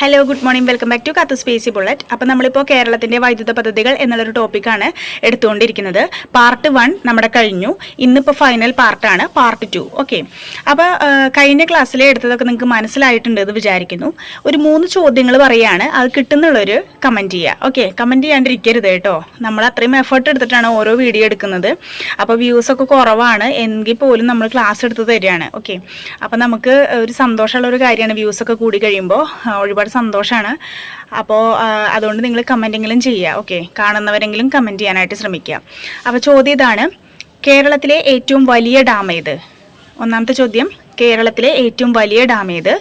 Hello good morning welcome back to കത്ത് സ്പേസി bullet അപ്പം നമ്മളിപ്പോൾ കേരളത്തിന്റെ വൈദ്യുത പദ്ധതികൾ എന്നുള്ളൊരു ടോപ്പിക്കാണ് എടുത്തുകൊണ്ടിരിക്കുന്നത്. പാർട്ട് വൺ നമ്മുടെ കഴിഞ്ഞു. ഇന്നിപ്പോൾ ഫൈനൽ പാർട്ടാണ് പാർട്ട് ടു ഓക്കെ അപ്പോൾ കഴിഞ്ഞ ക്ലാസ്സിലെ എടുത്തതൊക്കെ നിങ്ങൾക്ക് മനസ്സിലായിട്ടുണ്ട് എന്ന് വിചാരിക്കുന്നു. ഒരു മൂന്ന് ചോദ്യങ്ങൾ പറയുകയാണ് അത് കിട്ടുന്നുള്ളൊരു കമന്റ് ചെയ്യുക ഓക്കെ കമന്റ് ചെയ്യാണ്ടിരിക്കരുത് കേട്ടോ. നമ്മൾ അത്രയും എഫേർട്ട് എടുത്തിട്ടാണ് ഓരോ വീഡിയോ എടുക്കുന്നത്. അപ്പോൾ വ്യൂസൊക്കെ കുറവാണ്. എങ്കിൽ പോലും നമ്മൾ ക്ലാസ് എടുത്ത് തരികയാണ്. ഓക്കെ അപ്പോൾ നമുക്ക് ഒരു സന്തോഷമുള്ള ഒരു കാര്യമാണ് വ്യൂസൊക്കെ കൂടി കഴിയുമ്പോൾ ഒരുപാട് സന്തോഷമാണ് അപ്പോൾ അതുകൊണ്ട് നിങ്ങൾ കമന്റെങ്കിലും ചെയ്യുക ഓക്കെ കാണുന്നവരെങ്കിലും കമന്റ് ചെയ്യാനായിട്ട് ശ്രമിക്കുക അപ്പോൾ ചോദ്യം ഇതാണ്. കേരളത്തിലെ ഏറ്റവും വലിയ ഡാം ഏത്? ഒന്നാമത്തെ ചോദ്യം കേരളത്തിലെ ഏറ്റവും വലിയ ഡാം ഏത്?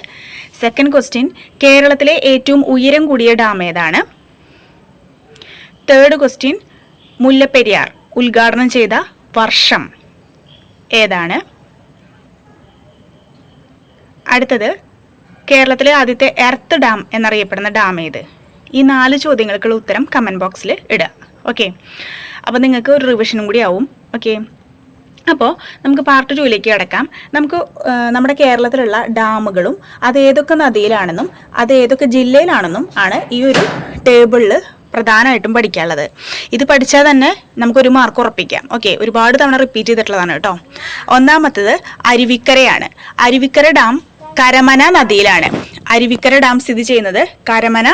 സെക്കൻഡ് ക്വസ്റ്റ്യൻ കേരളത്തിലെ ഏറ്റവും ഉയരം കൂടിയ ഡാം ഏതാണ്? തേർഡ് ക്വസ്റ്റ്യൻ മുല്ലപ്പെരിയാർ ഉദ്ഘാടനം ചെയ്ത വർഷം ഏതാണ്? അടുത്തത് കേരളത്തിലെ ആദ്യത്തെ എർത്ത് ഡാം എന്നറിയപ്പെടുന്ന ഡാം ഏത് ഈ നാല് ചോദ്യങ്ങൾക്കുള്ള ഉത്തരം കമന്റ് ബോക്സിൽ ഇടുക. ഓക്കെ അപ്പോൾ നിങ്ങൾക്ക് ഒരു റിവിഷനും കൂടി ആവും. ഓക്കെ അപ്പോൾ നമുക്ക് പാർട്ട് ടൂയിലേക്ക് കിടക്കാം. നമുക്ക് നമ്മുടെ കേരളത്തിലുള്ള ഡാമുകളും അത് ഏതൊക്കെ നദിയിലാണെന്നും അത് ഏതൊക്കെ ജില്ലയിലാണെന്നും ആണ് ഈ ഒരു ടേബിളിൽ പ്രധാനമായിട്ടും പഠിക്കാനുള്ളത്. ഇത് പഠിച്ചാൽ തന്നെ നമുക്കൊരു മാർക്ക് ഉറപ്പിക്കാം. ഓക്കെ ഒരുപാട് തവണ റിപ്പീറ്റ് ചെയ്തിട്ടുള്ളതാണ് കേട്ടോ. ഒന്നാമത്തത് അരുവിക്കരയാണ്. അരുവിക്കര ഡാം കരമന നദിയിലാണ്. അരുവിക്കര ഡാം സ്ഥിതി ചെയ്യുന്നത് കരമന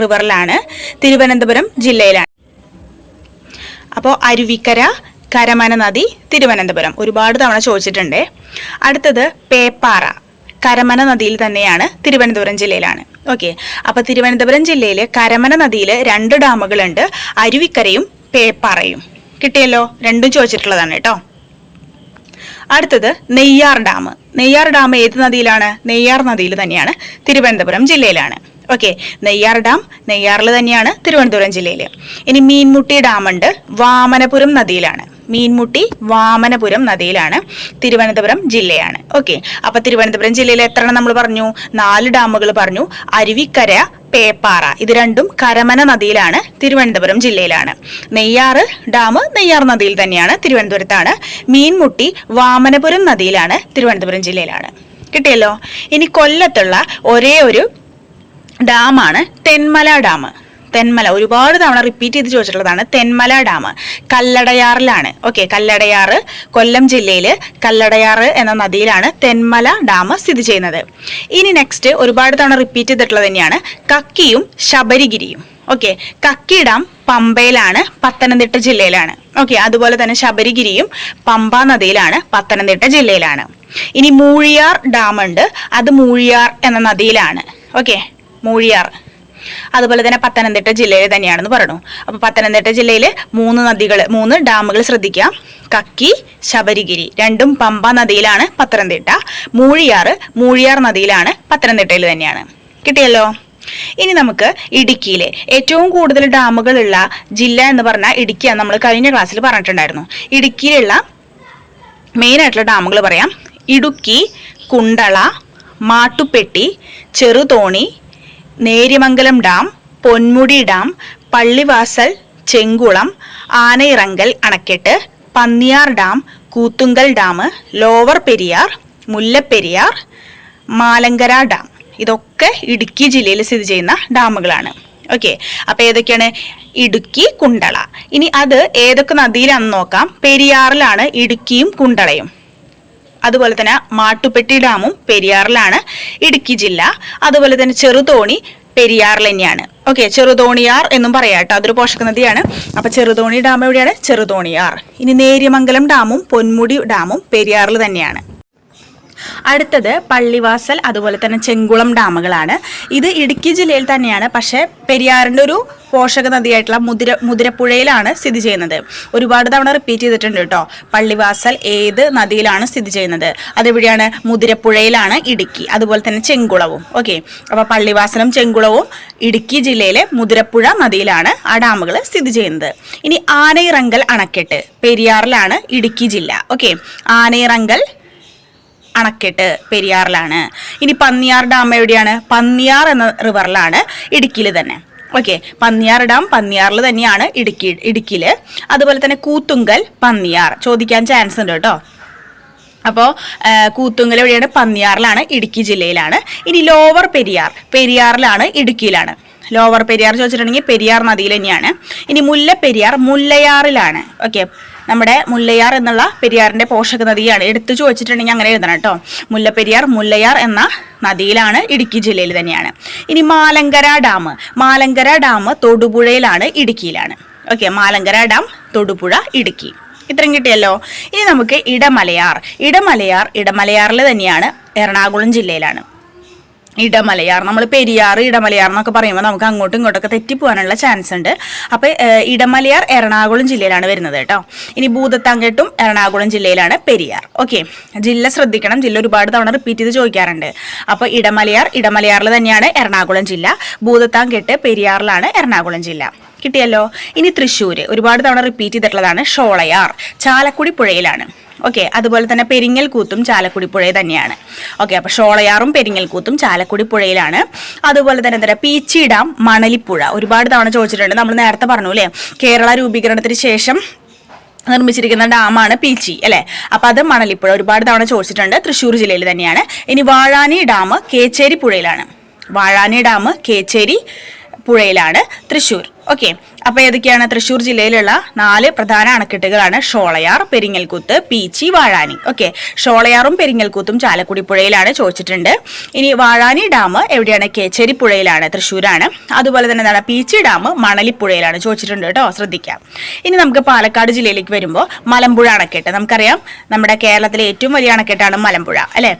റിവറിലാണ്. തിരുവനന്തപുരം ജില്ലയിലാണ്. അപ്പോൾ അരുവിക്കര കരമന നദി തിരുവനന്തപുരം ഒരുപാട് തവണ ചോദിച്ചിട്ടുണ്ട്. അടുത്തത് പേപ്പാറ. കരമന നദിയിൽ തന്നെയാണ് തിരുവനന്തപുരം ജില്ലയിലാണ്. ഓക്കെ. അപ്പോൾ തിരുവനന്തപുരം ജില്ലയിൽ കരമന നദിയിൽ രണ്ട് ഡാമുകളുണ്ട്. അരുവിക്കരയും പേപ്പാറയും. കിട്ടിയല്ലോ? രണ്ടും ചോദിച്ചിട്ടുള്ളതാണ് കേട്ടോ. അടുത്തത് നെയ്യാർ ഡാം. നെയ്യാർ ഡാം ഏത് നദിയിലാണ്? നെയ്യാർ നദിയിൽ തന്നെയാണ് തിരുവനന്തപുരം ജില്ലയിലാണ്. ഓക്കെ നെയ്യാർ ഡാം നെയ്യാറിൽ തന്നെയാണ് തിരുവനന്തപുരം ജില്ലയിൽ ഇനി മീൻമുട്ടി ഡാം ഉണ്ട് വാമനപുരം നദിയിലാണ്. മീൻമുട്ടി വാമനപുരം നദിയിലാണ്. തിരുവനന്തപുരം ജില്ലയാണ്. ഓക്കെ അപ്പൊ തിരുവനന്തപുരം ജില്ലയിൽ എത്ര നമ്മൾ പറഞ്ഞു? നാല് ഡാമുകൾ പറഞ്ഞു. അരുവിക്കര പേപ്പാറ. ഇത് രണ്ടും കരമന നദിയിലാണ് തിരുവനന്തപുരം ജില്ലയിലാണ്. നെയ്യാറ് ഡാം നെയ്യാർ നദിയിൽ തന്നെയാണ് തിരുവനന്തപുരത്താണ്. മീൻമുട്ടി വാമനപുരം നദിയിലാണ് തിരുവനന്തപുരം ജില്ലയിലാണ്. കിട്ടിയല്ലോ? ഇനി കൊല്ലത്തുള്ള ഒരേ ഒരു ഡാമാണ് തെന്മല ഡാം. തെന്മല. ഒരുപാട് തവണ റിപ്പീറ്റ് ചെയ്ത് ചോദിച്ചിട്ടുള്ളതാണ് തെന്മല ഡാം കല്ലടയാറിലാണ്. ഓക്കെ കല്ലടയാറ് കൊല്ലം ജില്ലയിൽ കല്ലടയാറ് എന്ന നദിയിലാണ് തെന്മല ഡാം സ്ഥിതി ചെയ്യുന്നത്. ഇനി നെക്സ്റ്റ് ഒരുപാട് തവണ റിപ്പീറ്റ് ചെയ്തിട്ടുള്ളത് തന്നെയാണ് കക്കിയും ശബരിഗിരിയും. ഓക്കെ കക്കി ഡാം പമ്പയിലാണ് പത്തനംതിട്ട ജില്ലയിലാണ്. ഓക്കെ അതുപോലെ തന്നെ ശബരിഗിരിയും പമ്പ നദിയിലാണ് പത്തനംതിട്ട ജില്ലയിലാണ്. ഇനി മൂഴിയാർ ഡാം ഉണ്ട്. അത് മൂഴിയാർ എന്ന നദിയിലാണ്. ഓക്കെ മൂഴിയാർ. അതുപോലെ തന്നെ പത്തനംതിട്ട ജില്ലയിൽ തന്നെയാണെന്ന് പറഞ്ഞു അപ്പോൾ പത്തനംതിട്ട ജില്ലയിൽ മൂന്ന് നദികൾ മൂന്ന് ഡാമുകൾ ശ്രദ്ധിക്കാം. കക്കി ശബരിഗിരി രണ്ടും പമ്പ നദിയിലാണ് പത്തനംതിട്ട. മൂഴിയാർ മൂഴിയാർ നദിയിലാണ് പത്തനംതിട്ടയിൽ തന്നെയാണ്. കിട്ടിയല്ലോ? ഇനി നമുക്ക് ഇടുക്കിയിലെ ഏറ്റവും കൂടുതൽ ഡാമുകളുള്ള ജില്ല എന്ന് പറഞ്ഞാൽ ഇടുക്കിയാണ് നമ്മൾ കഴിഞ്ഞ ക്ലാസ്സിൽ പറഞ്ഞിട്ടുണ്ടായിരുന്നു. ഇടുക്കിയിലുള്ള മെയിൻ ആയിട്ടുള്ള ഡാമുകൾ പറയാം. ഇടുക്കി കുണ്ടള മാട്ടുപ്പെട്ടി ചെറുതോണി നേര്യമംഗലം ഡാം പൊന്മുടി ഡാം പള്ളിവാസൽ ചെങ്കുളം ആനയിറങ്കൽ അണക്കെട്ട് Panniyar dam Kuthungal dam lower Periyar Mullaperiyar Malankara dam. ഇതൊക്കെ ഇടുക്കി ജില്ലയിൽ സ്ഥിതി ചെയ്യുന്ന ഡാമുകളാണ്. ഓക്കെ. അപ്പൊ ഏതൊക്കെയാണ്? ഇടുക്കി കുണ്ടള. ഇനി അത് ഏതൊക്കെ നദിയിലാണെന്ന് നോക്കാം. പെരിയാറിലാണ് ഇടുക്കിയും കുണ്ടളയും. അതുപോലെ തന്നെ മാട്ടുപ്പെട്ടി ഡാമും പെരിയാറിലാണ് ഇടുക്കി ജില്ല. അതുപോലെ തന്നെ ചെറുതോണി പെരിയാറിൽ തന്നെയാണ്. ഓക്കെ ചെറുതോണിയാർ എന്നും പറയാം കേട്ടോ. അതൊരു പോഷക നദിയാണ് അപ്പൊ ചെറുതോണി ഡാം എവിടെയാണ്? ചെറുതോണിയാർ. ഇനി നേര്യമംഗലം ഡാമും പൊന്മുടി ഡാമും പെരിയാറിൽ തന്നെയാണ്. അടുത്തത് പള്ളിവാസൽ അതുപോലെ തന്നെ ചെങ്കുളം ഡാമുകളാണ്. ഇത് ഇടുക്കി ജില്ലയിൽ തന്നെയാണ് പക്ഷേ പെരിയാറിന്റെ ഒരു പോഷക നദിയായിട്ടുള്ള മുതിര മുതിരപ്പുഴയിലാണ് സ്ഥിതി ചെയ്യുന്നത്. ഒരുപാട് തവണ റിപ്പീറ്റ് ചെയ്തിട്ടുണ്ട് കേട്ടോ. പള്ളിവാസൽ ഏത് നദിയിലാണ് സ്ഥിതി ചെയ്യുന്നത്? അതെവിടെയാണ്? മുതിരപ്പുഴയിലാണ് ഇടുക്കി അതുപോലെ തന്നെ ചെങ്കുളവും. ഓക്കെ. അപ്പോൾ പള്ളിവാസലും ചെങ്കുളവും ഇടുക്കി ജില്ലയിലെ മുതിരപ്പുഴ നദിയിലാണ് ആ ഡാമുകൾ സ്ഥിതി ചെയ്യുന്നത്. ഇനി ആനയിറങ്കൽ അണക്കെട്ട് പെരിയാറിലാണ് ഇടുക്കി ജില്ല. ഓക്കെ. ആനയിറങ്കൽ അണക്കെട്ട് പെരിയാറിലാണ്. ഇനി പന്നിയാർ ഡാം എവിടെയാണ്? പന്നിയാർ എന്ന റിവറിലാണ് ഇടുക്കിയിൽ തന്നെ. ഓക്കെ പന്നിയാർ ഡാം പന്നിയാറിൽ തന്നെയാണ് ഇടുക്കി ഇടുക്കിയിൽ അതുപോലെ തന്നെ കൂത്തുങ്കൽ പന്നിയാർ. ചോദിക്കാൻ ചാൻസ് ഉണ്ട് കേട്ടോ. അപ്പോൾ കൂത്തുങ്കൽ എവിടെയാണ്? പന്നിയാറിലാണ് ഇടുക്കി ജില്ലയിലാണ്. ഇനി ലോവർ പെരിയാർ പെരിയാറിലാണ് ഇടുക്കിയിലാണ്. ലോവർ പെരിയാർ ചോദിച്ചിട്ടുണ്ടെങ്കിൽ പെരിയാർ നദിയിൽ തന്നെയാണ്. ഇനി മുല്ലപ്പെരിയാർ മുല്ലയാറിലാണ്. ഓക്കെ നമ്മുടെ മുല്ലയാർ എന്നുള്ള പെരിയാറിന്റെ പോഷക നദിയാണ്. എടുത്തു ചോദിച്ചിട്ടുണ്ടെങ്കിൽ അങ്ങനെ എഴുതണം കേട്ടോ. മുല്ലപ്പെരിയാർ മുല്ലയാർ എന്ന നദിയിലാണ് ഇടുക്കി ജില്ലയിൽ തന്നെയാണ്. ഇനി മാലങ്കര ഡാം. മാലങ്കര ഡാം തൊടുപുഴയിലാണ് ഇടുക്കിയിലാണ്. Okay Malankara dam Thodupuzha Idukki. ഇത്രയും കിട്ടിയല്ലോ. ഇനി നമുക്ക് ഇടമലയാർ. ഇടമലയാർ ഇടമലയാറിൽ തന്നെയാണ് എറണാകുളം ജില്ലയിലാണ്. ഇടമലയാർ നമ്മൾ പെരിയാർ ഇടമലയാർ എന്നൊക്കെ പറയുമ്പോൾ നമുക്ക് അങ്ങോട്ടും ഇങ്ങോട്ടൊക്കെ തെറ്റിപ്പോകാനുള്ള ചാൻസ് ഉണ്ട്. അപ്പോൾ ഇടമലയാർ എറണാകുളം ജില്ലയിലാണ് വരുന്നത് കേട്ടോ. ഇനി ഭൂതത്താങ്കെട്ടും എറണാകുളം ജില്ലയിലാണ് പെരിയാർ. ഓക്കെ ജില്ല ശ്രദ്ധിക്കണം. ജില്ല ഒരുപാട് തവണ റിപ്പീറ്റ് ചെയ്ത് ചോദിക്കാറുണ്ട്. അപ്പോൾ ഇടമലയാർ ഇടമലയാറിൽ തന്നെയാണ് എറണാകുളം ജില്ല. ഭൂതത്താങ്കെട്ട് പെരിയാറിലാണ് എറണാകുളം ജില്ല. കിട്ടിയല്ലോ? ഇനി തൃശ്ശൂർ ഒരുപാട് തവണ റിപ്പീറ്റ് ചെയ്തിട്ടുള്ളതാണ് ഷോളയാർ. ചാലക്കുടി പുഴയിലാണ്. ഓക്കെ അതുപോലെ തന്നെ പെരിങ്ങൽ കൂത്തും ചാലക്കുടി പുഴ തന്നെയാണ്. ഓക്കെ അപ്പോൾ ഷോളയാറും പെരിങ്ങൽ കൂത്തും ചാലക്കുടി പുഴയിലാണ്. അതുപോലെ തന്നെ എന്താ പീച്ചി ഡാം മണലിപ്പുഴ ഒരുപാട് തവണ ചോദിച്ചിട്ടുണ്ട്. നമ്മൾ നേരത്തെ പറഞ്ഞു അല്ലേ കേരള രൂപീകരണത്തിന് ശേഷം നിർമ്മിച്ചിരിക്കുന്ന ഡാമാണ് പീച്ചി അല്ലേ? അപ്പോൾ അത് മണലിപ്പുഴ ഒരുപാട് തവണ ചോദിച്ചിട്ടുണ്ട്. തൃശ്ശൂർ ജില്ലയിൽ തന്നെയാണ്. ഇനി വാഴാനി ഡാം കേച്ചേരി പുഴയിലാണ്. വാഴാനി ഡാം കേച്ചേരി പുഴയിലാണ് തൃശ്ശൂർ. ഓക്കെ അപ്പൊ ഏതൊക്കെയാണ്? തൃശ്ശൂർ ജില്ലയിലുള്ള നാല് പ്രധാന അണക്കെട്ടുകളാണ് ഷോളയാർ പെരിങ്ങൽകുത്ത് പീച്ചി വാഴാനി. ഓക്കെ ഷോളയാറും പെരിങ്ങൽകുത്തും ചാലക്കുടി പുഴയിലാണ് ചോദിച്ചിട്ടുണ്ട്. ഇനി വാഴാനി ഡാം എവിടെയാണ്? കേച്ചേരി പുഴയിലാണ് തൃശ്ശൂരാണ്. അതുപോലെ തന്നെ എന്താണ്? പീച്ചി ഡാം മണലിപ്പുഴയിലാണ് ചോദിച്ചിട്ടുണ്ട് കേട്ടോ ശ്രദ്ധിക്കാം. ഇനി നമുക്ക് പാലക്കാട് ജില്ലയിലേക്ക് വരുമ്പോൾ മലമ്പുഴ അണക്കെട്ട്. നമുക്കറിയാം നമ്മുടെ കേരളത്തിലെ ഏറ്റവും വലിയ അണക്കെട്ടാണ് മലമ്പുഴ അല്ലേ?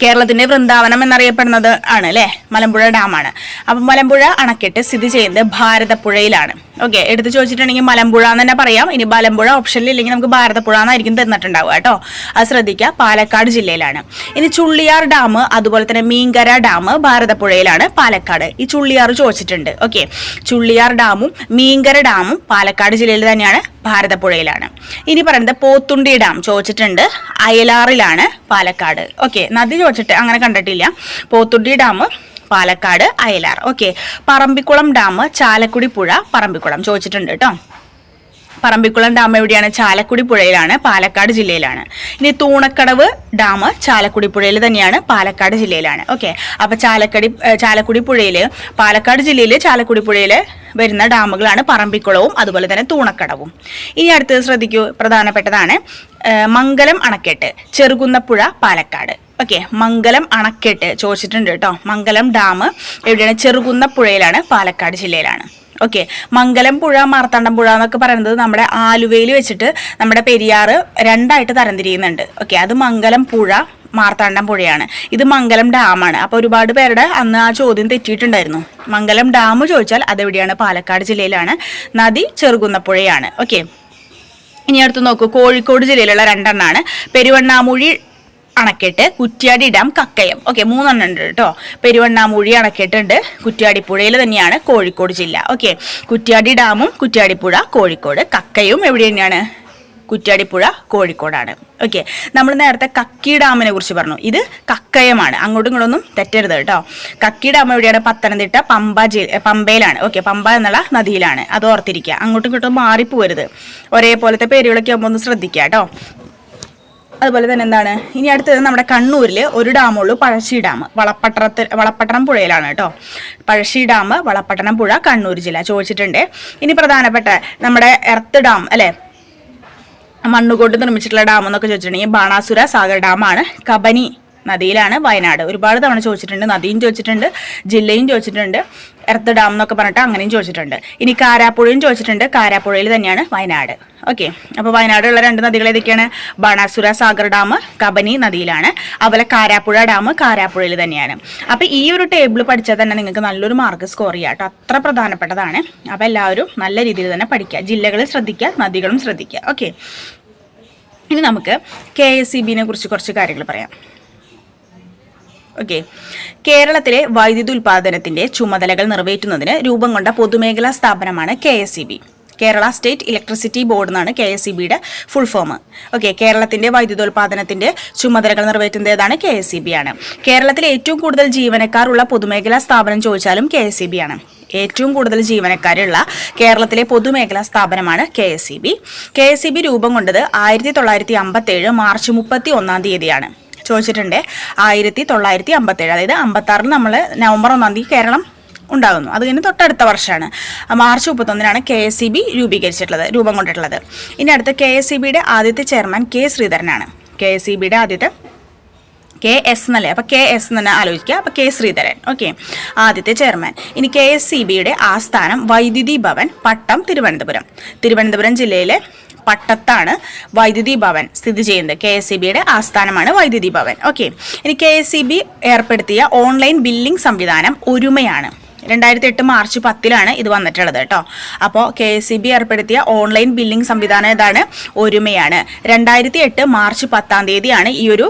കേരളത്തിന്റെ വൃന്ദാവനം എന്നറിയപ്പെടുന്നത് ആണ് അല്ലെ? മലമ്പുഴ ഡാമാണ് അപ്പം മലമ്പുഴ അണക്കെട്ട് സ്ഥിതി ചെയ്യുന്നത് ഭാരതപ്പുഴയിലാണ്. ഓക്കെ എടുത്തു ചോദിച്ചിട്ടുണ്ടെങ്കിൽ മലമ്പുഴ എന്ന് തന്നെ പറയാം. ഇനി മലമ്പുഴ ഓപ്ഷനിൽ ഇല്ലെങ്കിൽ നമുക്ക് ഭാരതപ്പുഴ എന്നായിരിക്കും തന്നിട്ടുണ്ടാവുക കേട്ടോ. അത് ശ്രദ്ധിക്കുക പാലക്കാട് ജില്ലയിലാണ്. ഇനി ചുള്ളിയാർ ഡാം അതുപോലെ തന്നെ മീങ്കര ഡാം ഭാരതപ്പുഴയിലാണ് പാലക്കാട്. ഈ ചുള്ളിയാർ ചോദിച്ചിട്ടുണ്ട്. ഓക്കെ ചുള്ളിയാർ ഡാമും മീങ്കര ഡാമും പാലക്കാട് ജില്ലയിൽ തന്നെയാണ് ഭാരതപ്പുഴയിലാണ്. ഇനി പറയുന്നത് പോത്തുണ്ടി ഡാം ചോദിച്ചിട്ടുണ്ട്. അയലാറിലാണ് പാലക്കാട്. ഓക്കെ നദി ചോദിച്ചിട്ട് അങ്ങനെ കണ്ടിട്ടില്ല. Pothundi dam Palakkad Ayalar. Okay. Parambikulam dam Chalakudy പുഴ പറമ്പിക്കുളം. ചോദിച്ചിട്ടുണ്ട് കേട്ടോ. പറമ്പിക്കുളം ഡാം എവിടെയാണ്? ചാലക്കുടി പുഴയിലാണ് പാലക്കാട് ജില്ലയിലാണ്. ഇനി തൂണക്കടവ് ഡാം ചാലക്കുടി പുഴയിൽ തന്നെയാണ് പാലക്കാട് ജില്ലയിലാണ്. ഓക്കെ. അപ്പോൾ ചാലക്കടി ചാലക്കുടി പുഴയിൽ പാലക്കാട് ജില്ലയിൽ ചാലക്കുടി പുഴയിൽ വരുന്ന ഡാമുകളാണ് പറമ്പിക്കുളവും അതുപോലെ തന്നെ തൂണക്കടവും. ഇനി അടുത്തത് ശ്രദ്ധിക്കൂ. പ്രധാനപ്പെട്ടതാണ് മംഗലം അണക്കെട്ട് ചെറുകുന്നപ്പുഴ പാലക്കാട്. ഓക്കെ മംഗലം അണക്കെട്ട് ചോദിച്ചിട്ടുണ്ട് കേട്ടോ. മംഗലം ഡാം എവിടെയാണ്? ചെറുകുന്നപ്പുഴയിലാണ് പാലക്കാട് ജില്ലയിലാണ്. ഓക്കെ മംഗലം പുഴ മാർത്താണ്ഡം പുഴ എന്നൊക്കെ പറയുന്നത് നമ്മുടെ ആലുവയിൽ വെച്ചിട്ട് നമ്മുടെ പെരിയാർ രണ്ടായിട്ട് തരംതിരിയുന്നുണ്ട്. ഓക്കെ അത് മംഗലം പുഴ മാർത്താണ്ഡം പുഴയാണ്. ഇത് മംഗലം ഡാമാണ്. അപ്പോൾ ഒരുപാട് പേരുടെ അന്ന് ആ ചോദ്യം തെറ്റിയിട്ടുണ്ടായിരുന്നു. മംഗലം ഡാം ചോദിച്ചാൽ അതെവിടെയാണ്? പാലക്കാട് ജില്ലയിലാണ്. നദി ചെറുകുന്നപ്പുഴയാണ്. ഓക്കെ ഇനി അടുത്ത് നോക്കൂ. കോഴിക്കോട് ജില്ലയിലുള്ള രണ്ടെണ്ണാണ്. പെരുവണ്ണാമൂഴി അണക്കെട്ട് കുറ്റ്യാടി ഡാം കക്കയം. ഓക്കെ മൂന്നെണ്ണം ഉണ്ട് കേട്ടോ. പെരുവണ്ണാമൂഴി അണക്കെട്ടുണ്ട്. കുറ്റ്യാടിപ്പുഴയിൽ തന്നെയാണ് കോഴിക്കോട് ജില്ല. ഓക്കെ കുറ്റ്യാടി ഡാമും കുറ്റ്യാടിപ്പുഴ കോഴിക്കോട്. കക്കയും എവിടെ തന്നെയാണ്? കുറ്റ്യാടിപ്പുഴ കോഴിക്കോടാണ്. ഓക്കെ നമ്മൾ നേരത്തെ കക്കി ഡാമിനെ കുറിച്ച് പറഞ്ഞു. ഇത് കക്കയമാണ്. അങ്ങോട്ടും ഇങ്ങോട്ടൊന്നും തെറ്റരുത് കേട്ടോ. കക്കി ഡാം എവിടെയാണ്? പത്തനംതിട്ട പമ്പ ജി പമ്പയിലാണ്. ഓക്കെ പമ്പ എന്നുള്ള നദിയിലാണ്. അത് ഓർത്തിരിക്കുക. അങ്ങോട്ടും ഇങ്ങോട്ടും മാറിപ്പോരുത്. ഒരേപോലത്തെ പേരുകളൊക്കെ ആകുമ്പോൾ ഒന്ന് ശ്രദ്ധിക്കുക കേട്ടോ. അതുപോലെ തന്നെ എന്താണ്? ഇനി അടുത്തത് നമ്മുടെ കണ്ണൂരിൽ ഒരു ഡാമുള്ളൂ പഴശ്ശി ഡാം. വളപ്പട്ടണത്തിൽ വളപ്പട്ടണം പുഴയിലാണ് കേട്ടോ. പഴശ്ശി ഡാം വളപ്പട്ടണം പുഴ കണ്ണൂർ ജില്ല ചോദിച്ചിട്ടുണ്ട്. ഇനി പ്രധാനപ്പെട്ട നമ്മുടെ എർത്ത് ഡാം അല്ലേ? മണ്ണുകൊണ്ട് നിർമ്മിച്ചിട്ടുള്ള ഡാം എന്നൊക്കെ ചോദിച്ചിട്ടുണ്ടെങ്കിൽ ബാണാസുര സാഗർ ഡാമാണ്. കബനി നദിയിലാണ് വയനാട്. ഒരുപാട് തവണ ചോദിച്ചിട്ടുണ്ട് നദിയും ചോദിച്ചിട്ടുണ്ട് ജില്ലയും ചോദിച്ചിട്ടുണ്ട്. എർത്ത് ഡാം എന്നൊക്കെ പറഞ്ഞിട്ട് അങ്ങനെയും ചോദിച്ചിട്ടുണ്ട്. ഇനി കാരാപ്പുഴയും ചോദിച്ചിട്ടുണ്ട്. കാരാപ്പുഴയിൽ തന്നെയാണ് വയനാട്. ഓക്കെ. അപ്പോൾ വയനാടുള്ള രണ്ട് നദികൾ ഏതൊക്കെയാണ്? ബാണാസുര സാഗർ ഡാം കബനി നദിയിലാണ്. അതുപോലെ കാരാപ്പുഴ ഡാം കാരാപ്പുഴയിൽ തന്നെയാണ്. അപ്പോൾ ഈ ഒരു ടേബിൾ പഠിച്ചാൽ തന്നെ നിങ്ങൾക്ക് നല്ലൊരു മാർക്ക് സ്കോർ ചെയ്യാം കേട്ടോ അത്ര പ്രധാനപ്പെട്ടതാണ്. അപ്പോൾ എല്ലാവരും നല്ല രീതിയിൽ തന്നെ പഠിക്കുക. ജില്ലകൾ ശ്രദ്ധിക്കുക നദികളും ശ്രദ്ധിക്കുക. ഓക്കെ. ഇനി നമുക്ക് കെ എസ് സി ബിനെ കുറിച്ച് കുറച്ച് കാര്യങ്ങൾ പറയാം. ഓക്കെ കേരളത്തിലെ വൈദ്യുതി ഉൽപാദനത്തിന്റെ ചുമതലകൾ നിറവേറ്റുന്നതിന് രൂപം കൊണ്ട പൊതുമേഖലാ സ്ഥാപനമാണ് K S Kerala state electricity board എന്നാണ് കെ എസ് ഇ ബിയുടെ ഫുൾ ഫോം ഓക്കെ കേരളത്തിന്റെ വൈദ്യുതോൽപാദനത്തിന്റെ ചുമതലകൾ നിറവേറ്റുന്നത് ഏതാണ്? കെ എസ് ഇ ബി ആണ് കേരളത്തിലെ ഏറ്റവും കൂടുതൽ ജീവനക്കാരുള്ള പൊതുമേഖലാ സ്ഥാപനം ചോദിച്ചാലും കെ എസ് ഇ ബി ആണ് ഏറ്റവും കൂടുതൽ ജീവനക്കാരുള്ള കേരളത്തിലെ പൊതുമേഖലാ സ്ഥാപനമാണ് K S C B. K S C B രൂപം കൊണ്ടത് ആയിരത്തി തൊള്ളായിരത്തി അമ്പത്തി ഏഴ് മാർച്ച് മുപ്പത്തി ഒന്നാം തീയതിയാണ്. ചോദിച്ചിട്ടുണ്ട്. ആയിരത്തി തൊള്ളായിരത്തി അമ്പത്തേഴ് അതായത് അമ്പത്താറിൽ നമ്മൾ നവംബർ ഒന്നാം തീയതി കേരളം ഉണ്ടാകുന്നു. അത് കഴിഞ്ഞ് തൊട്ടടുത്ത വർഷമാണ്. മാർച്ച് മുപ്പത്തൊന്നിനാണ് കെ എസ് സി ബി രൂപീകരിച്ചിട്ടുള്ളത് രൂപം കൊണ്ടിട്ടുള്ളത്. ഇനി അടുത്ത കെ എസ് സി ബിയുടെ ആദ്യത്തെ ചെയർമാൻ കെ ശ്രീധരനാണ്. കെ എസ് സി ബിയുടെ ആദ്യത്തെ കെ എസ് എന്നല്ലേ? അപ്പോൾ കെ എസ് എന്ന് തന്നെ ആലോചിക്കുക. അപ്പോൾ കെ ശ്രീധരൻ ഓക്കെ. ആദ്യത്തെ ചെയർമാൻ. ഇനി കെ എസ് സി ബിയുടെ ആസ്ഥാനം വൈദ്യുതി ഭവൻ പട്ടം തിരുവനന്തപുരം. തിരുവനന്തപുരം ജില്ലയിലെ പട്ടത്താണ് വൈദ്യുതി ഭവൻ സ്ഥിതി ചെയ്യുന്നത്. കെ എസ് ബിയുടെ ആസ്ഥാനമാണ് വൈദ്യുതി ഭവൻ. ഓക്കെ ഇനി കെ എസ് ബി ഏർപ്പെടുത്തിയ ഓൺലൈൻ ബില്ലിംഗ് സംവിധാനം ഒരുമയാണ്. രണ്ടായിരത്തി എട്ട് മാർച്ച് പത്തിലാണ് ഇത് വന്നിട്ടുള്ളത് കേട്ടോ. അപ്പോൾ കെ എസ് സി ബി ഏർപ്പെടുത്തിയ ഓൺലൈൻ ബില്ലിംഗ് സംവിധാനം ഇതാണ് ഒരുമയാണ്. രണ്ടായിരത്തി എട്ട് മാർച്ച് പത്താം തീയതിയാണ് ഈ ഒരു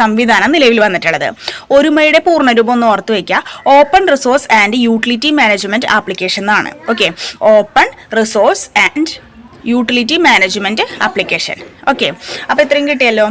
സംവിധാനം നിലവിൽ വന്നിട്ടുള്ളത്. ഒരുമയുടെ പൂർണരൂപം ഒന്ന് ഓർത്തു വയ്ക്കുക. Open resource and utility management application എന്നാണ്. Okay open resource and utility management application okay. അപ്പോൾ ഇത്രയും കിട്ടിയല്ലോ.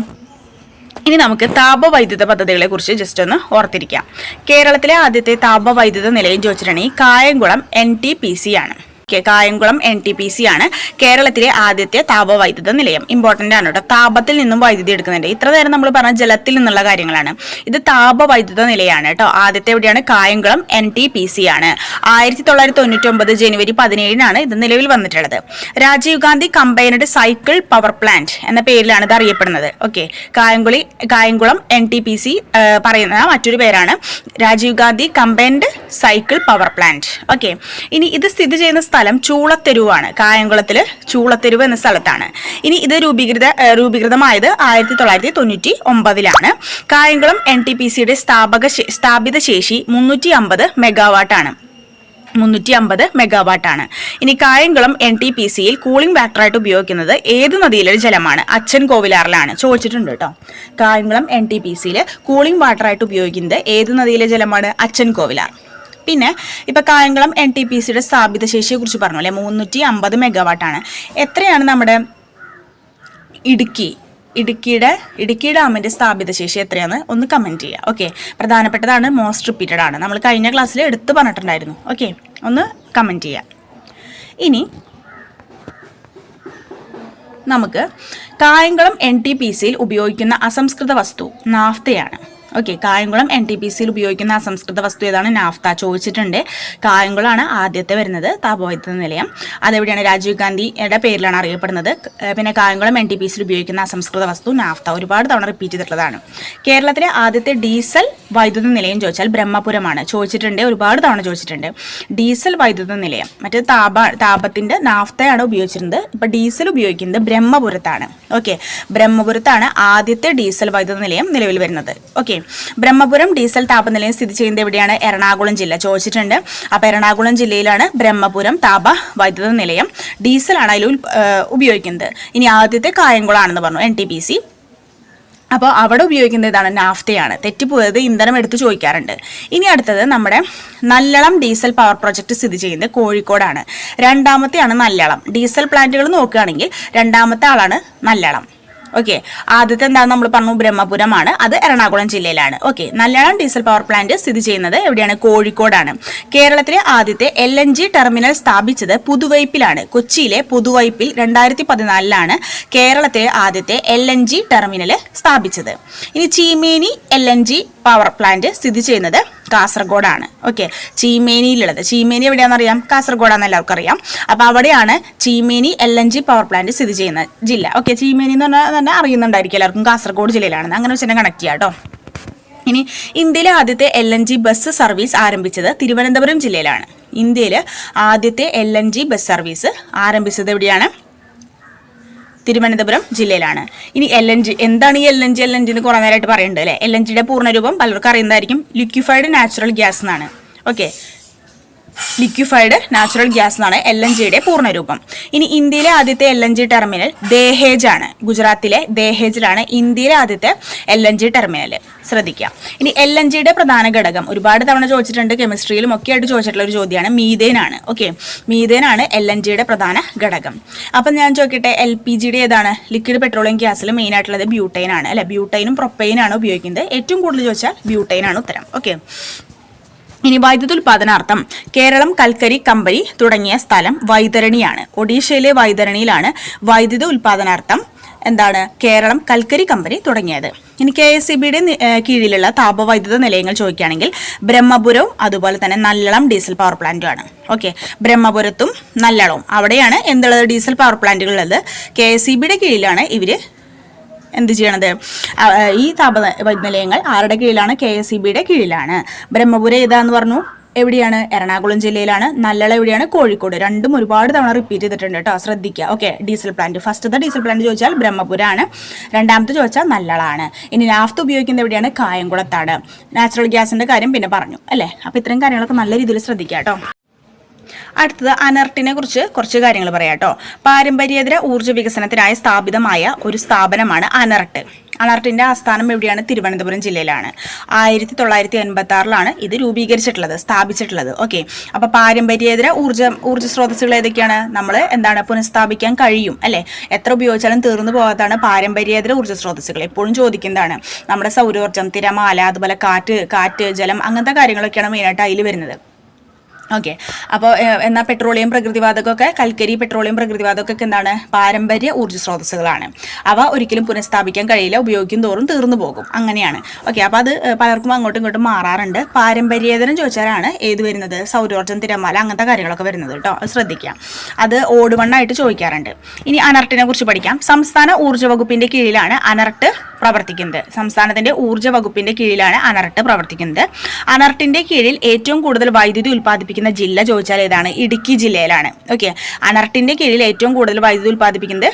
ഇനി നമുക്ക് താപവൈദ്യുത പദ്ധതികളെ കുറിച്ച് ജസ്റ്റ് ഒന്ന് ഓർത്തിരിക്കാം. കേരളത്തിലെ ആദ്യത്തെ താപവൈദ്യുത നിലയം ചോദിച്ചിട്ടുണ്ടെങ്കിൽ Kayamkulam N T P C ആണ്. Okay Kayamkulam N T P C ആണ്. കേരളത്തിലെ ആദ്യത്തെ താപവൈദ്യുത നിലയം. ഇമ്പോർട്ടന്റ് ആണ് കേട്ടോ താപത്തിൽ നിന്നും വൈദ്യുതി എടുക്കുന്നുണ്ട്. ഇത്ര നേരം നമ്മൾ പറഞ്ഞ ജലത്തിൽ നിന്നുള്ള കാര്യങ്ങളാണ്. ഇത് താപവൈദ്യുത നിലയാണ് കേട്ടോ ആദ്യത്തെ എവിടെയാണ്? Kayamkulam N T P C ആണ്. ആയിരത്തി തൊള്ളായിരത്തി തൊണ്ണൂറ്റി ഒമ്പത് ജനുവരി പതിനേഴിനാണ് ഇത് നിലവിൽ വന്നിട്ടുള്ളത്. Rajiv Gandhi combined cycle power plant എന്ന പേരിലാണ് ഇത് അറിയപ്പെടുന്നത്. Okay. കായംകുളി Kayamkulam N T P C പറയുന്ന മറ്റൊരു പേരാണ്. Rajiv Gandhi combined cycle power plant. Okay. ഇനി ഇത് സ്ഥിതി ചെയ്യുന്ന സ്ഥലം ചൂളത്തെരുവാണ്. കായംകുളത്തിൽ ചൂളത്തെരുവ് എന്ന സ്ഥലത്താണ്. ഇനി ഇത് രൂപീകൃത രൂപീകൃതമായത് ആയിരത്തി തൊള്ളായിരത്തി തൊണ്ണൂറ്റി ഒമ്പതിലാണ് കായംകുളം എൻ ടി പി സിയുടെ സ്ഥാപക സ്ഥാപിത ശേഷി മുന്നൂറ്റി അമ്പത് മെഗാവാട്ടാണ്. മുന്നൂറ്റി അമ്പത് മെഗാവാട്ടാണ്. ഇനി കായംകുളം എൻ ടി പി സിയിൽ കൂളിംഗ് ഫാക്ടറായിട്ട് ഉപയോഗിക്കുന്നത് ഏത് നദിയിലെ ജലമാണ്? അച്ഛൻ കോവിലാറിലാണ്. ചോദിച്ചിട്ടുണ്ട് കേട്ടോ. കായംകുളം എൻ ടി പി സിയിൽ കൂളിംഗ് വാട്ടറായിട്ട് ഉപയോഗിക്കുന്നത് ഏത് നദിയിലെ ജലമാണ്? അച്ഛൻ കോവിലാർ. പിന്നെ ഇപ്പൊ കായംകുളം എൻ ടി പി സിയുടെ സ്ഥാപിത ശേഷിയെ കുറിച്ച് പറഞ്ഞു അല്ലേ? മുന്നൂറ്റി അമ്പത് മെഗാവാട്ടാണ് എത്രയാണ് നമ്മുടെ ഇടുക്കി? ഇടുക്കിയുടെ ഇടുക്കി ഡാമിന്റെ സ്ഥാപിത ശേഷി എത്രയാണ്? ഒന്ന് കമന്റ് ചെയ്യുക ഓക്കെ പ്രധാനപ്പെട്ടതാണ് മോസ്റ്റ് റിപ്പീറ്റഡ് ആണ്. നമ്മൾ കഴിഞ്ഞ ക്ലാസ്സിൽ എടുത്ത് പറഞ്ഞിട്ടുണ്ടായിരുന്നു ഓക്കെ ഒന്ന് കമന്റ് ചെയ്യുക ഇനി നമുക്ക് കായംകുളം എൻ ടി പി സിയിൽ ഉപയോഗിക്കുന്ന അസംസ്കൃത വസ്തു നാഫ്തയാണ്. Okay Kayamkulam N T P സിയിൽ ഉപയോഗിക്കുന്ന അസംസ്കൃത വസ്തു ഏതാണ്? നാഫ്ത. ചോദിച്ചിട്ടുണ്ട്. കായംകുളമാണ് ആദ്യത്തെ വരുന്നത്. താപവൈദ്യുത നിലയം. അതെവിടെയാണ്? രാജീവ് ഗാന്ധിയുടെ പേരിലാണ് അറിയപ്പെടുന്നത്. പിന്നെ കായംകുളം എൻ ടി പി സിയിൽ ഉപയോഗിക്കുന്ന അസംസ്കൃത വസ്തു നാഫ്ത. ഒരുപാട് തവണ റിപ്പീറ്റ് ചെയ്തിട്ടുള്ളതാണ്. കേരളത്തിലെ ആദ്യത്തെ ഡീസൽ വൈദ്യുത നിലയം ചോദിച്ചാൽ ബ്രഹ്മപുരമാണ്. ചോദിച്ചിട്ടുണ്ട്. ഒരുപാട് തവണ ചോദിച്ചിട്ടുണ്ട്. ഡീസൽ വൈദ്യുത നിലയം. മറ്റേ താപ താപത്തിന്റെ നാഫ്തയാണ് ഉപയോഗിച്ചിരുന്നത്. ഇപ്പം ഡീസൽ ഉപയോഗിക്കുന്നത് ബ്രഹ്മപുരത്താണ്. ഓക്കെ ബ്രഹ്മപുരത്താണ് ആദ്യത്തെ ഡീസൽ വൈദ്യുത നിലയം നിലവിൽ വരുന്നത്. ഓക്കെ ബ്രഹ്മപുരം ഡീസൽ താപനിലയം സ്ഥിതി ചെയ്യുന്നത് എവിടെയാണ്? എറണാകുളം ജില്ല. ചോദിച്ചിട്ടുണ്ട്. അപ്പോൾ എറണാകുളം ജില്ലയിലാണ് ബ്രഹ്മപുരം താപ വൈദ്യുത നിലയം. ഡീസലാണ് അതിൽ ഉപയോഗിക്കുന്നത്. ഇനി ആദ്യത്തെ കായംകുളമാണെന്ന് പറഞ്ഞു എൻ ടി പി സി അപ്പോൾ അവിടെ ഉപയോഗിക്കുന്നത് ഇതാണ് നാഫ്തയാണ്. തെറ്റിപ്പോയത് ഇന്ധനം എടുത്ത് ചോദിക്കാറുണ്ട്. ഇനി അടുത്തത് നമ്മുടെ നല്ലളം ഡീസൽ പവർ പ്രൊജക്ട് സ്ഥിതി ചെയ്യുന്നത് കോഴിക്കോടാണ്. രണ്ടാമത്തെയാണ് നല്ലളം. ഡീസൽ പ്ലാന്റുകൾ നോക്കുകയാണെങ്കിൽ രണ്ടാമത്തെ ആളാണ് നല്ലളം. ഓക്കെ ആദ്യത്തെ എന്താണെന്ന് നമ്മൾ പറഞ്ഞു? ബ്രഹ്മപുരമാണ്. അത് എറണാകുളം ജില്ലയിലാണ്. Okay Nallalam diesel power plant സ്ഥിതി ചെയ്യുന്നത് എവിടെയാണ്? കോഴിക്കോടാണ്. കേരളത്തിലെ ആദ്യത്തെ എൽ എൻ ജി ടെർമിനൽ സ്ഥാപിച്ചത് പുതുവൈപ്പിലാണ്. കൊച്ചിയിലെ പുതുവൈപ്പിൽ രണ്ടായിരത്തി പതിനാലിലാണ് കേരളത്തിലെ ആദ്യത്തെ എൽ എൻ ജി ടെർമിനൽ സ്ഥാപിച്ചത്. ഇനി Cheemeni L N G power plant സ്ഥിതി ചെയ്യുന്നത് കാസർഗോഡാണ്. ഓക്കെ ചീമേനിയിലുള്ളത്. ചീമേനി എവിടെയാന്ന് അറിയാം? കാസർഗോഡാന്ന് എല്ലാവർക്കും അറിയാം. അപ്പോൾ അവിടെയാണ് Cheemeni L N G power plant സ്ഥിതി ചെയ്യുന്ന ജില്ല. ഓക്കെ ചീമേനി എന്ന് പറഞ്ഞാൽ തന്നെ അറിയുന്നുണ്ടായിരിക്കും എല്ലാവർക്കും. കാസർഗോഡ് ജില്ലയിലാണ്. അങ്ങനെ വെച്ചാൽ കണക്ട് ചെയ്യാം കേട്ടോ. ഇനി ഇന്ത്യയിലെ ആദ്യത്തെ L N G bus service ആരംഭിച്ചത് തിരുവനന്തപുരം ജില്ലയിലാണ്. ഇന്ത്യയിൽ ആദ്യത്തെ L N G bus service ആരംഭിച്ചത് എവിടെയാണ്? തിരുവനന്തപുരം ജില്ലയിലാണ്. ഇനി എൽ എൻ ജി എന്താണ് ഈ L N G L N G എന്ന് കുറേ നേരമായിട്ട് പറയുന്നുണ്ട് അല്ലേ? എൽ എൻ ജിയുടെ പൂർണരൂപം പലർക്കും അറിയുന്നതായിരിക്കും ലിക്വിഫൈഡ് നാച്ചുറൽ ഗ്യാസ് എന്നാണ്. ഓക്കെ ലിക്വിഫൈഡ് നാച്ചുറൽ ഗ്യാസ് എന്നാണ് എൽ എൻ ജിയുടെ പൂർണരൂപം. ഇനി ഇന്ത്യയിലെ ആദ്യത്തെ L N G terminal Dahej ആണ്. ഗുജറാത്തിലെ ദേഹേജിലാണ് ഇന്ത്യയിലെ ആദ്യത്തെ എൽ എൻ ജി ടെർമിനൽ ശ്രദ്ധിക്കുക. ഇനി എൽ എൻ ജിയുടെ പ്രധാന ഘടകം ഒരുപാട് തവണ ചോദിച്ചിട്ടുണ്ട് കെമിസ്ട്രിയിലും ഒക്കെ ആയിട്ട് ചോദിച്ചിട്ടുള്ള ഒരു ചോദ്യമാണ് മീതേൻ ആണ്. ഓക്കെ മീതേൻ ആണ് എൽ എൻ ജിയുടെ പ്രധാന ഘടകം. അപ്പം ഞാൻ ചോദിക്കട്ടെ എൽ പി ജിയുടെ ഏതാണ്? ലിക്വിഡ് പെട്രോളിയം ഗ്യാസിൽ മെയിൻ ആയിട്ടുള്ളത് ബ്യൂട്ടൈൻ ആണ്. അല്ലെ? ബ്യൂട്ടൈനും പ്രൊപ്പൈനാണ് ഉപയോഗിക്കുന്നത്. ഏറ്റവും കൂടുതൽ ചോദിച്ചാൽ ബ്യൂട്ടൈൻ ആണ് ഉത്തരം. ഓക്കെ ഇനി വൈദ്യുതി ഉൽപാദനാർത്ഥം കേരളം കൽക്കരി കമ്പനി തുടങ്ങിയ സ്ഥലം വൈതരണിയാണ്. ഒഡീഷയിലെ വൈതരണിയിലാണ് വൈദ്യുതി ഉൽപാദനാർത്ഥം എന്താണ്? കേരളം കൽക്കരി കമ്പനി തുടങ്ങിയത്. ഇനി കെ എസ് സി ബിയുടെ കീഴിലുള്ള താപവൈദ്യുത നിലയങ്ങൾ ചോദിക്കുകയാണെങ്കിൽ ബ്രഹ്മപുരവും അതുപോലെ തന്നെ നല്ലളം ഡീസൽ പവർ പ്ലാന്റുമാണ്. ഓക്കെ. ബ്രഹ്മപുരത്തും നല്ലളവും. അവിടെയാണ് എന്തുള്ളത് ഡീസൽ പവർ പ്ലാന്റുകളുള്ളത്? കെ എസ് സി ബിയുടെ കീഴിലാണ് ഇവർ എന്ത് ചെയ്യണത്? ഈ താപ നിലയങ്ങൾ ആരുടെ കീഴിലാണ്? കെ എസ് ഇ ബിയുടെ കീഴിലാണ്. ബ്രഹ്മപുരം ഏതാന്ന് പറഞ്ഞു? എവിടെയാണ്? എറണാകുളം ജില്ലയിലാണ്. നല്ലള എവിടെയാണ്? കോഴിക്കോട്. രണ്ടും ഒരുപാട് തവണ റിപ്പീറ്റ് ചെയ്തിട്ടുണ്ട് കേട്ടോ. ശ്രദ്ധിക്കുക ഓക്കെ ഡീസൽ പ്ലാന്റ് ഫസ്റ്റത്തെ ഡീസൽ പ്ലാന്റ് ചോദിച്ചാൽ ബ്രഹ്മപുരമാണ് രണ്ടാമത്തെ ചോദിച്ചാൽ നല്ലളാണ്. ഇനി നാഫ്ത് ഉപയോഗിക്കുന്നത് എവിടെയാണ്? കായംകുളത്താണ്. നാച്ചുറൽ ഗ്യാസിന്റെ കാര്യം പിന്നെ പറഞ്ഞു. അല്ലേ? അപ്പോൾ ഇത്രയും കാര്യങ്ങളൊക്കെ നല്ല രീതിയിൽ ശ്രദ്ധിക്കുക കേട്ടോ. അടുത്തത് അനർട്ടിനെ കുറിച്ച് കുറച്ച് കാര്യങ്ങൾ പറയാം കേട്ടോ. പാരമ്പര്യേതര ഊർജ വികസനത്തിനായി സ്ഥാപിതമായ ഒരു സ്ഥാപനമാണ് അനർട്ട്. അനർട്ടിന്റെ ആസ്ഥാനം എവിടെയാണ്? തിരുവനന്തപുരം ജില്ലയിലാണ്. ആയിരത്തി തൊള്ളായിരത്തി എൺപത്തി ആറിലാണ് ഇത് രൂപീകരിച്ചിട്ടുള്ളത് സ്ഥാപിച്ചിട്ടുള്ളത്. ഓക്കെ. അപ്പൊ പാരമ്പര്യേതര ഊർജ ഊർജ സ്രോതസ്സുകൾ ഏതൊക്കെയാണ്? നമ്മൾ എന്താണ് പുനഃസ്ഥാപിക്കാൻ കഴിയും അല്ലെ? എത്ര ഉപയോഗിച്ചാലും തീർന്നു പോകാത്തതാണ് പാരമ്പര്യേതര ഊർജ സ്രോതസ്സുകൾ. എപ്പോഴും ചോദിക്കുന്നതാണ് നമ്മുടെ സൗരോർജം തിരമാല അതുപോലെ കാറ്റ് കാറ്റ് ജലം അങ്ങനത്തെ കാര്യങ്ങളൊക്കെയാണ് മെയിനായിട്ട് അതിൽ വരുന്നത്. ഓക്കെ അപ്പോൾ എന്നാൽ പെട്രോളിയം പ്രകൃതിവാതകമൊക്കെ കൽക്കരി പെട്രോളിയം പ്രകൃതിവാതകമൊക്കെ എന്താണ്? പാരമ്പര്യ ഊർജ സ്രോതസ്സുകളാണ് അവ ഒരിക്കലും പുനഃസ്ഥാപിക്കാൻ കഴിയില്ല ഉപയോഗിക്കും തോറും തീർന്നു പോകും. അങ്ങനെയാണ്. ഓക്കെ അപ്പോൾ അത് പലർക്കും അങ്ങോട്ടും ഇങ്ങോട്ടും മാറാറുണ്ട്. പാരമ്പര്യേതരം ചോദിച്ചാലാണ് ഏത് വരുന്നത്? സൗരോർജം തിരമാല അങ്ങനത്തെ കാര്യങ്ങളൊക്കെ വരുന്നത് കേട്ടോ. അത് ശ്രദ്ധിക്കാം. അത് ഓടുമണ്ണായിട്ട് ചോദിക്കാറുണ്ട്. ഇനി അനർട്ടിനെ കുറിച്ച് പഠിക്കാം. സംസ്ഥാന ഊർജ വകുപ്പിന്റെ കീഴിലാണ് അനർട്ട് പ്രവർത്തിക്കുന്നത്. സംസ്ഥാനത്തിന്റെ ഊർജ വകുപ്പിന്റെ കീഴിലാണ് അനർട്ട് പ്രവർത്തിക്കുന്നത്. അനർട്ടിന്റെ കീഴിൽ ഏറ്റവും കൂടുതൽ വൈദ്യുതി ഉൽപ്പാദിപ്പിക്കുന്ന ജില്ല ചോദിച്ചാൽ ഏതാണ്? ഇടുക്കി ജില്ലയിലാണ്. ഓക്കെ അനർട്ടിന്റെ കീഴിൽ ഏറ്റവും കൂടുതൽ വൈദ്യുതി ഉൽപ്പാദിപ്പിക്കുന്നത്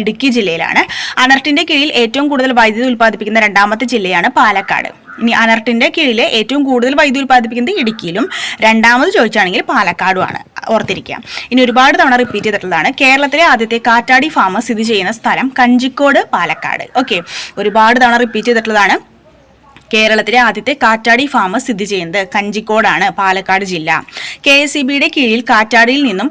ഇടുക്കി ജില്ലയിലാണ്. അനർട്ടിന്റെ കീഴിൽ ഏറ്റവും കൂടുതൽ വൈദ്യുതി ഉൽപ്പാദിപ്പിക്കുന്ന രണ്ടാമത്തെ ജില്ലയാണ് പാലക്കാട്. ഇനി അനർട്ടിന്റെ കീഴിൽ ഏറ്റവും കൂടുതൽ വൈദ്യുതി ഉൽപ്പാദിപ്പിക്കുന്നത് ഇടുക്കിയിലും രണ്ടാമത് ചോദിച്ചാണെങ്കിൽ പാലക്കാടുമാണ്. ഓർത്തിരിക്കുക. ഇനി ഒരുപാട് തവണ റിപ്പീറ്റ് ചെയ്തിട്ടുള്ളതാണ്. കേരളത്തിലെ ആദ്യത്തെ കാറ്റാടി ഫാം സ്ഥിതി ചെയ്യുന്ന സ്ഥലം കഞ്ചിക്കോട് പാലക്കാട്. ഓക്കെ ഒരുപാട് തവണ റിപ്പീറ്റ് ചെയ്തിട്ടുള്ളതാണ്. കേരളത്തിലെ ആദ്യത്തെ കാറ്റാടി ഫാം സ്ഥിതി ചെയ്യുന്നത് കഞ്ചിക്കോടാണ് പാലക്കാട് ജില്ല. കെ എസ് ഇ ബിയുടെ കീഴിൽ കാറ്റാടിയിൽ നിന്നും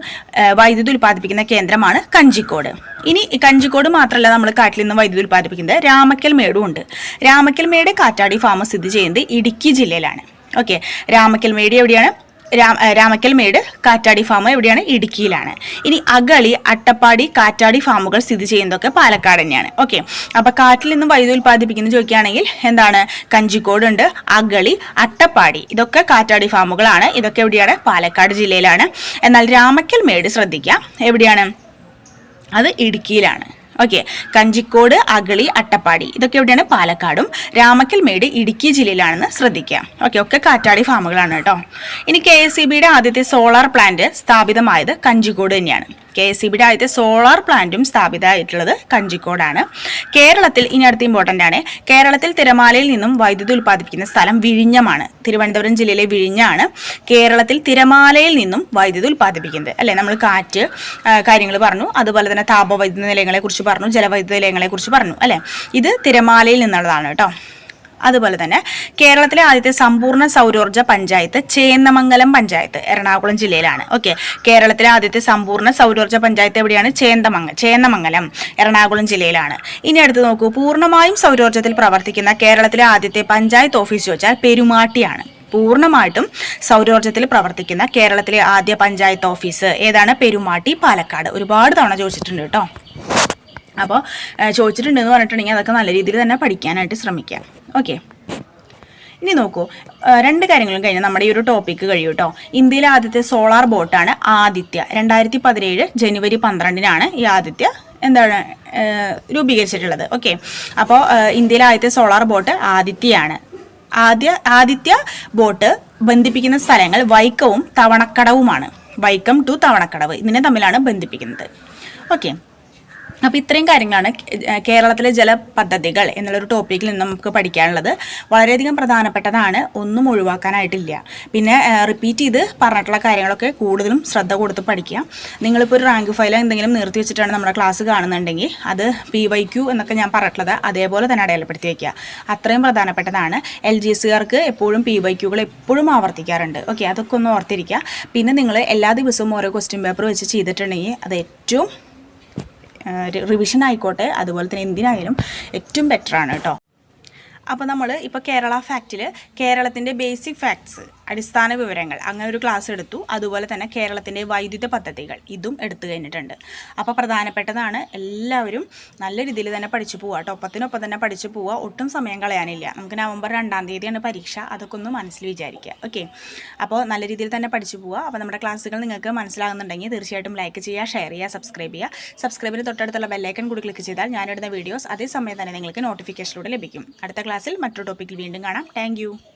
വൈദ്യുതി ഉൽപ്പാദിപ്പിക്കുന്ന കേന്ദ്രമാണ് കഞ്ചിക്കോട്. ഇനി കഞ്ചിക്കോട് മാത്രമല്ല നമ്മൾ കാട്ടിൽ നിന്നും വൈദ്യുതി ഉൽപ്പാദിപ്പിക്കുന്നത് രാമക്കൽ മേടും ഉണ്ട്. രാമക്കൽ മേട് കാറ്റാടി ഫാം സ്ഥിതി ചെയ്യുന്നത് ഇടുക്കി ജില്ലയിലാണ്. ഓക്കെ. രാമക്കൽ മേടി എവിടെയാണ്? രാം ഏ, രാമക്കൽ മേട് കാറ്റാടി ഫാം എവിടെയാണ്? ഇടുക്കിയിലാണ്. ഇനി അഗളി അട്ടപ്പാടി കാറ്റാടി ഫാമുകൾ സ്ഥിതി ചെയ്യുന്നതൊക്കെ പാലക്കാട് തന്നെയാണ്. ഓക്കെ. അപ്പൊ കാറ്റിൽ നിന്നും വൈദ്യുതി ഉൽപ്പാദിപ്പിക്കുന്ന ചോദിക്കുകയാണെങ്കിൽ എന്താണ്? കഞ്ചിക്കോടുണ്ട് അഗളി അട്ടപ്പാടി. ഇതൊക്കെ കാറ്റാടി ഫാമുകളാണ്. ഇതൊക്കെ എവിടെയാണ്? പാലക്കാട് ജില്ലയിലാണ്. എന്നാൽ രാമക്കൽമേട് ശ്രദ്ധിക്കുക. എവിടെയാണ്? അത് ഇടുക്കിയിലാണ്. ഓക്കെ കഞ്ചിക്കോട് അഗളി അട്ടപ്പാടി. ഇതൊക്കെ എവിടെയാണ്? പാലക്കാടും. രാമക്കൽ മേട് ഇടുക്കി ജില്ലയിലാണെന്ന് ശ്രദ്ധിക്കുക. ഓക്കെ ഒക്കെ കാറ്റാടി ഫാമുകളാണ് കേട്ടോ. ഇനി കെ എസ് സി ബിയുടെ ആദ്യത്തെ സോളാർ പ്ലാന്റ് സ്ഥാപിതമായത് കഞ്ചിക്കോട് തന്നെയാണ്. കെ എസ് സി ബിയുടെ ആദ്യത്തെ സോളാർ പ്ലാന്റും സ്ഥാപിതമായിട്ടുള്ളത് കഞ്ചിക്കോടാണ്. കേരളത്തിൽ ഇനി അടുത്ത ഇമ്പോർട്ടന്റ് ആണ്. കേരളത്തിൽ തിരമാലയിൽ നിന്നും വൈദ്യുതി ഉൽപ്പാദിപ്പിക്കുന്ന സ്ഥലം വിഴിഞ്ഞമാണ്. തിരുവനന്തപുരം ജില്ലയിലെ വിഴിഞ്ഞാണ് കേരളത്തിൽ തിരമാലയിൽ നിന്നും വൈദ്യുതി ഉൽപ്പാദിപ്പിക്കുന്നത്. അല്ലെ? നമ്മൾ കാറ്റ് കാര്യങ്ങൾ പറഞ്ഞു. അതുപോലെ തന്നെ താപവൈദ്യുത നിലയങ്ങളെ പറഞ്ഞു ജലവൈദ്യുത കുറിച്ച് പറഞ്ഞു അല്ലേ? ഇത് തിരമാലയിൽ നിന്നുള്ളതാണ് കേട്ടോ. അതുപോലെ തന്നെ കേരളത്തിലെ ആദ്യത്തെ സമ്പൂർണ സൗരോർജ പഞ്ചായത്ത് ചേന്നമംഗലം പഞ്ചായത്ത് എറണാകുളം ജില്ലയിലാണ്. ഓക്കെ. കേരളത്തിലെ ആദ്യത്തെ സമ്പൂർണ സൗരോർജ പഞ്ചായത്ത് എവിടെയാണ്? ചേന്തമംഗ ചേന്നമംഗലം എറണാകുളം ജില്ലയിലാണ്. ഇനി അടുത്ത് നോക്കൂ. പൂർണമായും സൗരോർജത്തിൽ പ്രവർത്തിക്കുന്ന കേരളത്തിലെ ആദ്യത്തെ പഞ്ചായത്ത് ഓഫീസ് ചോദിച്ചാൽ പെരുമാട്ടിയാണ്. പൂർണമായിട്ടും സൗരോർജത്തിൽ പ്രവർത്തിക്കുന്ന കേരളത്തിലെ ആദ്യ പഞ്ചായത്ത് ഓഫീസ് ഏതാണ്? പെരുമാട്ടി പാലക്കാട്. ഒരുപാട് തവണ ചോദിച്ചിട്ടുണ്ട് കേട്ടോ. അപ്പോൾ ചോദിച്ചിട്ടുണ്ടെന്ന് പറഞ്ഞിട്ടുണ്ടെങ്കിൽ അതൊക്കെ നല്ല രീതിയിൽ തന്നെ പഠിക്കാനായിട്ട് ശ്രമിക്കാം. ഓക്കെ. ഇനി നോക്കൂ. രണ്ട് കാര്യങ്ങളും കഴിഞ്ഞാൽ നമ്മുടെ ഈ ഒരു ടോപ്പിക്ക് കഴിയും കേട്ടോ ഇന്ത്യയിലെ ആദ്യത്തെ സോളാർ ബോട്ടാണ് ആദിത്യ. രണ്ടായിരത്തി പതിനേഴ് ജനുവരി പന്ത്രണ്ടിനാണ് ഈ ആദിത്യ എന്താണ് രൂപീകരിച്ചിട്ടുള്ളത്. ഓക്കെ. അപ്പോൾ ഇന്ത്യയിലെ ആദ്യത്തെ സോളാർ ബോട്ട് ആദിത്യയാണ്. ആദ്യ ആദിത്യ ബോട്ട് ബന്ധിപ്പിക്കുന്ന സ്ഥലങ്ങൾ വൈക്കവും തവണക്കടവുമാണ്. വൈക്കം ടു തവണക്കടവ്. ഇതിനെ തമ്മിലാണ് ബന്ധിപ്പിക്കുന്നത്. ഓക്കെ. അപ്പോൾ ഇത്രയും കാര്യങ്ങളാണ് കേരളത്തിലെ ജലപദ്ധതികൾ എന്നുള്ളൊരു ടോപ്പിക്കിൽ നിന്ന് നമുക്ക് പഠിക്കാനുള്ളത്. വളരെയധികം പ്രധാനപ്പെട്ടതാണ്. ഒന്നും ഒഴിവാക്കാനായിട്ടില്ല. പിന്നെ റിപ്പീറ്റ് ചെയ്ത് പറഞ്ഞിട്ടുള്ള കാര്യങ്ങളൊക്കെ കൂടുതലും ശ്രദ്ധ കൊടുത്ത് പഠിക്കുക. നിങ്ങളിപ്പോൾ ഒരു റാങ്ക് ഫയൽ എന്തെങ്കിലും നിർത്തി വെച്ചിട്ടാണ് നമ്മുടെ ക്ലാസ് കാണുന്നുണ്ടെങ്കിൽ അത് പി വൈ ക്യു എന്നൊക്കെ ഞാൻ പറഞ്ഞിട്ടുള്ളത് അതേപോലെ തന്നെ അടയാളപ്പെടുത്തി വയ്ക്കുക അത്രയും പ്രധാനപ്പെട്ടതാണ്. എൽ ജി എസുകാർക്ക് എപ്പോഴും പി വൈ ക്യൂകൾ എപ്പോഴും ആവർത്തിക്കാറുണ്ട്. ഓക്കെ അതൊക്കെ ഒന്ന് ഓർത്തിരിക്കുക. പിന്നെ നിങ്ങൾ എല്ലാ ദിവസവും ഓരോ ക്വസ്റ്റ്യൻ പേപ്പർ വെച്ച് ചെയ്തിട്ടുണ്ടെങ്കിൽ അത് ഏറ്റവും റിവിഷൻ ആയിക്കോട്ടെ. അതുപോലെ തന്നെ എന്തിനായാലും ഏറ്റവും ബെറ്ററാണ് കേട്ടോ. അപ്പോൾ നമ്മൾ ഇപ്പോൾ കേരള ഫാക്റ്റിൽ കേരളത്തിന്റെ ബേസിക് ഫാക്ട്സ് അടിസ്ഥാന വിവരങ്ങൾ. അങ്ങനെ ഒരു ക്ലാസ് എടുത്തു. അതുപോലെ തന്നെ കേരളത്തിന്റെ വൈദ്യുത പദ്ധതികൾ ഇതും എടുത്തു കഴിഞ്ഞിട്ടുണ്ട്. അപ്പോൾ പ്രധാനപ്പെട്ടതാണ് എല്ലാവരും നല്ല രീതിയിൽ തന്നെ പഠിച്ചു പോവുക ടൊപ്പത്തിനൊപ്പം തന്നെ പഠിച്ചു പോവുക. ഒട്ടും സമയം കളയാനില്ല. നമുക്ക് നവംബർ രണ്ടാം തീയതിയാണ് പരീക്ഷ. അതൊക്കെ ഒന്ന് മനസ്സിൽ വിചാരിക്കുക. ഓക്കെ അപ്പോൾ നല്ല രീതിയിൽ തന്നെ പഠിച്ചു പോവുക. അപ്പോൾ നമ്മുടെ ക്ലാസ്സുകൾ നിങ്ങൾക്ക് മനസ്സിലാകുന്നുണ്ടെങ്കിൽ തീർച്ചയായിട്ടും ലൈക്ക് ചെയ്യുക ഷെയർ ചെയ്യുക സബ്സ്ക്രൈബ് ചെയ്യുക. സബ്സ്ക്രൈബിന് തൊട്ടടുത്തുള്ള ബെല്ലൈക്കൺ കൂടി ക്ലിക്ക് ചെയ്താൽ ഞാനിടുന്ന വീഡിയോസ് അതേ സമയം തന്നെ നിങ്ങൾക്ക് നോട്ടിഫിക്കേഷനിലൂടെ ലഭിക്കും. അടുത്ത ക്ലാസ്സിൽ മറ്റൊരു ടോപ്പിക്കിൽ വീണ്ടും കാണാം. താങ്ക്